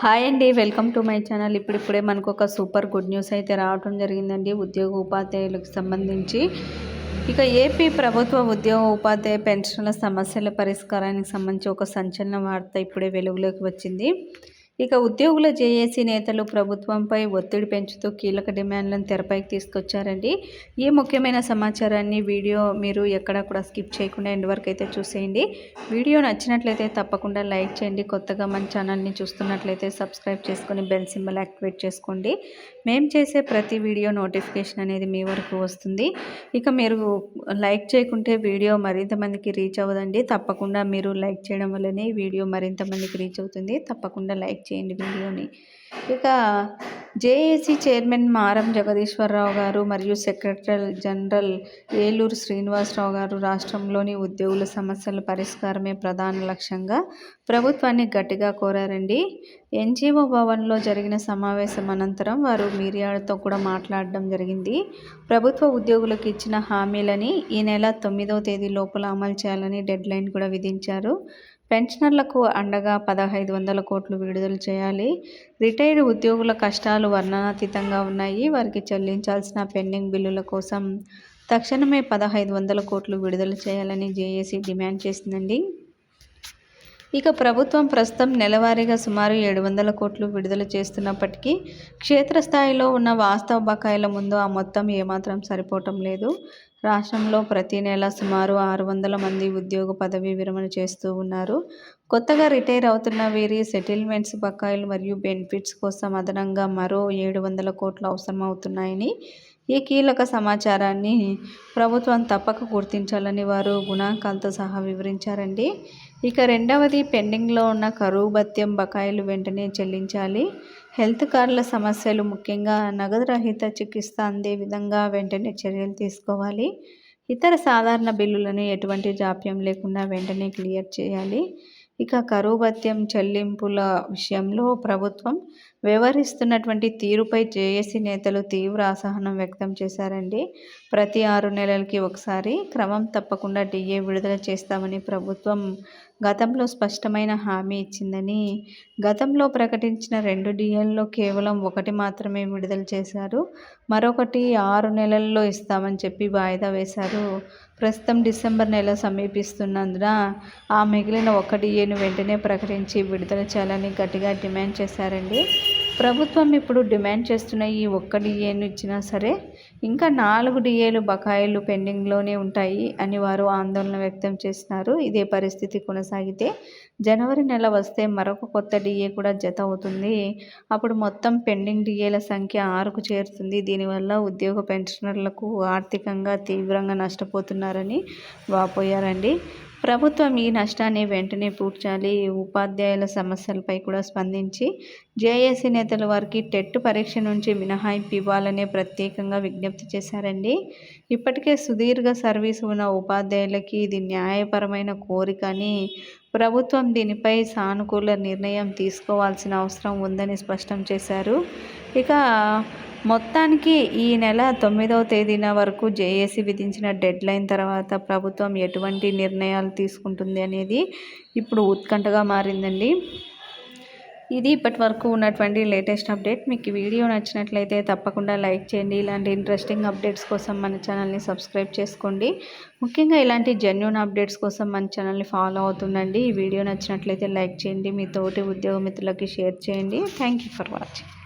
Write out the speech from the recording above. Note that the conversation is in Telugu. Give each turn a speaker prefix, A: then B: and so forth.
A: హాయ్ అండి వెల్కమ్ టు మై ఛానల్. ఇప్పుడిప్పుడే మనకు ఒక సూపర్ గుడ్ న్యూస్ అయితే రావడం జరిగిందండి. ఉద్యోగ ఉపాధ్యాయులకు సంబంధించి. ఇక ఏపీ ప్రభుత్వ ఉద్యోగ ఉపాధ్యాయ పెన్షన్ల సమస్యల పరిష్కారానికి సంబంధించి ఒక సంచలన వార్త ఇప్పుడే వెలుగులోకి వచ్చింది. ఇక ఉద్యోగుల జేఏసీ నేతలు ప్రభుత్వంపై ఒత్తిడి పెంచుతూ కీలక డిమాండ్లను తెరపైకి తీసుకొచ్చారండి. ఈ ముఖ్యమైన సమాచారాన్ని వీడియో మీరు ఎక్కడ కూడా స్కిప్ చేయకుండా ఎండ్ వరకు అయితే చూసేయండి. వీడియో నచ్చినట్లయితే తప్పకుండా లైక్ చేయండి. కొత్తగా మన ఛానల్ని చూస్తున్నట్లయితే సబ్స్క్రైబ్ చేసుకొని బెల్ సింబల్ యాక్టివేట్ చేసుకోండి. మేము చేసే ప్రతి వీడియో నోటిఫికేషన్ అనేది మీ వరకు వస్తుంది. ఇక మీరు లైక్ చేయకుంటే వీడియో మరింత మందికి రీచ్ అవ్వదండి. తప్పకుండా మీరు లైక్ చేయడం వల్లనే వీడియో మరింత మందికి రీచ్ అవుతుంది. తప్పకుండా లైక్ చేయండి వీడియోని. ఇక జేఏసీ చైర్మన్ మారం జగదీశ్వరరావు గారు మరియు సెక్రటరీ జనరల్ ఏలూరు శ్రీనివాసరావు గారు రాష్ట్రంలోని ఉద్యోగుల సమస్యల పరిష్కారమే ప్రధాన లక్ష్యంగా ప్రభుత్వాన్ని గట్టిగా కోరారండి. ఎన్జిఓ భవన్లో జరిగిన సమావేశం అనంతరం వారు మీడియాతో కూడా మాట్లాడడం జరిగింది. ప్రభుత్వ ఉద్యోగులకు ఇచ్చిన హామీలని ఈ నెల తొమ్మిదవ తేదీ లోపల అమలు చేయాలని డెడ్లైన్ కూడా విధించారు. పెన్షనర్లకు అండగా పదహైదు వందల కోట్లు విడుదల చేయాలి. రిటైర్డ్ ఉద్యోగుల కష్టాలు వర్ణనాతీతంగా ఉన్నాయి. వారికి చెల్లించాల్సిన పెండింగ్ బిల్లుల కోసం తక్షణమే పదహైదు వందల కోట్లు విడుదల చేయాలని జేఏసీ డిమాండ్ చేసిందండి. ఇక ప్రభుత్వం ప్రస్తుతం నెలవారీగా సుమారు ఏడు వందల కోట్లు విడుదల చేస్తున్నప్పటికీ క్షేత్రస్థాయిలో ఉన్న వాస్తవ బకాయిల ముందు ఆ మొత్తం ఏమాత్రం సరిపోవటం లేదు. రాష్ట్రంలో ప్రతి నెల సుమారు ఆరు వందల మంది ఉద్యోగ పదవీ విరమణ చేస్తూ ఉన్నారు. కొత్తగా రిటైర్ అవుతున్న వీరి సెటిల్మెంట్స్ బకాయిలు మరియు బెనిఫిట్స్ కోసం అదనంగా మరో ఏడు వందల కోట్లు అవసరం అవుతున్నాయని ఈ కీలక సమాచారాన్ని ప్రభుత్వం తప్పక గుర్తించాలని వారు గుణాంకాలతో సహా వివరించారండి. ఇక రెండవది పెండింగ్లో ఉన్న కరువు భత్యం బకాయిలు వెంటనే చెల్లించాలి. హెల్త్ కార్డుల సమస్యలు ముఖ్యంగా నగదు రహిత చికిత్స అందే విధంగా వెంటనే చర్యలు తీసుకోవాలి. ఇతర సాధారణ బిల్లులను ఎటువంటి జాప్యం లేకుండా వెంటనే క్లియర్ చేయాలి. ఇక కరువు భత్యం చెల్లింపుల విషయంలో ప్రభుత్వం వ్యవహరిస్తున్నటువంటి తీరుపై జేఏసీ నేతలు తీవ్ర అసహనం వ్యక్తం చేశారండి. ప్రతి ఆరు నెలలకి ఒకసారి క్రమం తప్పకుండా డిఏ విడుదల చేస్తామని ప్రభుత్వం గతంలో స్పష్టమైన హామీ ఇచ్చిందని గతంలో ప్రకటించిన రెండు డిఎల్లో కేవలం ఒకటి మాత్రమే విడుదల చేశారు. మరొకటి ఆరు నెలల్లో ఇస్తామని చెప్పి వాయిదా వేశారు ప్రస్తుతం డిసెంబర్ నెల సమీపిస్తున్నందున ఆ మిగిలిన ఒక డిఏను వెంటనే ప్రకటించి విడుదల చేయాలని గట్టిగా డిమాండ్ చేశారండి. ప్రభుత్వం ఇప్పుడు డిమాండ్ చేస్తున్న ఈ ఒక్క డిఏను ఇచ్చినా సరే ఇంకా నాలుగు డిఏలు బకాయిలు పెండింగ్లోనే ఉంటాయి అని వారు ఆందోళన వ్యక్తం చేస్తున్నారు. ఇదే పరిస్థితి కొనసాగితే జనవరి నెల వస్తే మరొక కొత్త డిఏ కూడా జత అవుతుంది. అప్పుడు మొత్తం పెండింగ్ డిఏల సంఖ్య ఆరుకు చేరుతుంది. దీనివల్ల ఉద్యోగ పెన్షనర్లకు ఆర్థికంగా తీవ్రంగా నష్టపోతున్నారని వాపోయారండి. ప్రభుత్వం ఈ నష్టాన్ని వెంటనే పూడ్చాలి. ఉపాధ్యాయుల సమస్యలపై కూడా స్పందించి జేఏసీ నేతలు వారికి టెట్ పరీక్ష నుంచి మినహాయింపు ఇవ్వాలనే ప్రత్యేకంగా విజ్ఞప్తి చేశారండి. ఇప్పటికే సుదీర్ఘ సర్వీసు ఉన్న ఉపాధ్యాయులకి ఇది న్యాయపరమైన కోరిక అని ప్రభుత్వం దీనిపై సానుకూల నిర్ణయం తీసుకోవాల్సిన అవసరం ఉందని స్పష్టం చేశారు. ఇక మొత్తానికి ఈ నెల తొమ్మిదవ తేదీన వరకు జేఏసీ విధించిన డెడ్ లైన్ తర్వాత ప్రభుత్వం ఎటువంటి నిర్ణయాలు తీసుకుంటుంది అనేది ఇప్పుడు ఉత్కంఠగా మారిందండి. ఇది ఇప్పటి వరకు ఉన్నటువంటి లేటెస్ట్ అప్డేట్. మీకు వీడియో నచ్చినట్లయితే తప్పకుండా లైక్ చేయండి. ఇలాంటి ఇంట్రెస్టింగ్ అప్డేట్స్ కోసం మన ఛానల్ని సబ్స్క్రైబ్ చేసుకోండి. ముఖ్యంగా ఇలాంటి జెన్యున్ అప్డేట్స్ కోసం మన ఛానల్ని ఫాలో అవుతుండండి. ఈ వీడియో నచ్చినట్లయితే లైక్ చేయండి. మీ తోటి ఉద్యోగ మిత్రులకి షేర్ చేయండి. Thank for watching